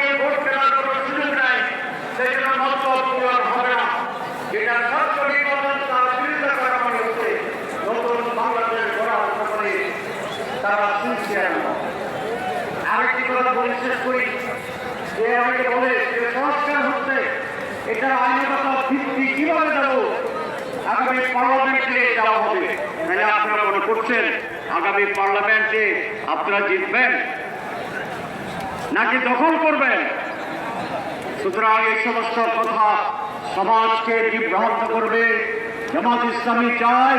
দিয়ে ভোট কেনার কোনো সুযোগ নাই সেই জন্য মতলব পূরণ হবে না। যেটা সত্য নির্বাচন তার বিরুদ্ধে করা মনে হচ্ছে নতুন বাংলাদেশ গড়ার ব্যাপারে তারা সিনসিয়ার আরেকটি কথা বলে, শেষ করি। যে আমাকে বলে যে সংস্কার হচ্ছে এটা মানে আপনারা জিতবেন? নাকি দখল করবেন? সুতরাং এই সমস্ত কথা সমাজকে বিভ্রান্ত করবে, জামাত ইসলামী চায়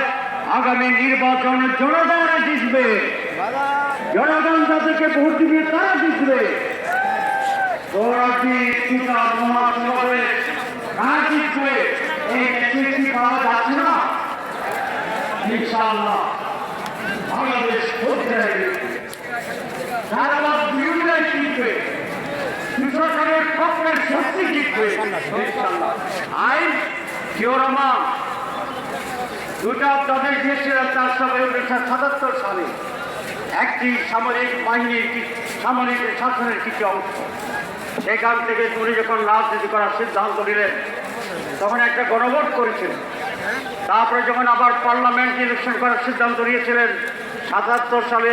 আগামী নির্বাচনে জনগণ জিতবে। জনগণ যাদেরকে ভোট দিবে, তারা জিতবে। বাংলাদেশ দুটা উনিশশো সাতাত্তর সালে। একটি সামরিক শাসনের কিছু অংশ সেখান থেকে উনি যখন রাজনীতি করার সিদ্ধান্ত নিলেন, তখন একটা গণভোট করেছিলেন। তারপরে যখন আবার পার্লামেন্ট ইলেকশন করার সিদ্ধান্ত নিয়েছিলেন, সাতাত্তর সালে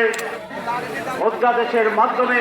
অধ্যাদেশের মাধ্যমে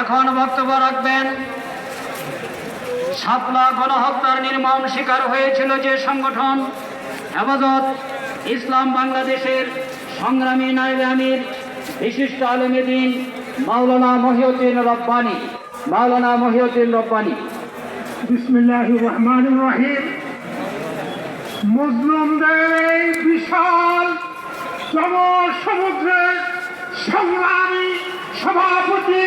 এখন বক্তব্য রাখবেন। সাপলা গণহত্যার নির্মম শিকার হয়েছিল যে সংগঠন, হেফাজত, ইসলাম বাংলাদেশের সংগ্রামী নাইব আমির, বিশিষ্ট আলমেদিন মাওলানা মহিউদ্দিন রব্বানি, মাওলানা মহিউদ্দিন রব্বানি। সংগ্রামী সভাপতি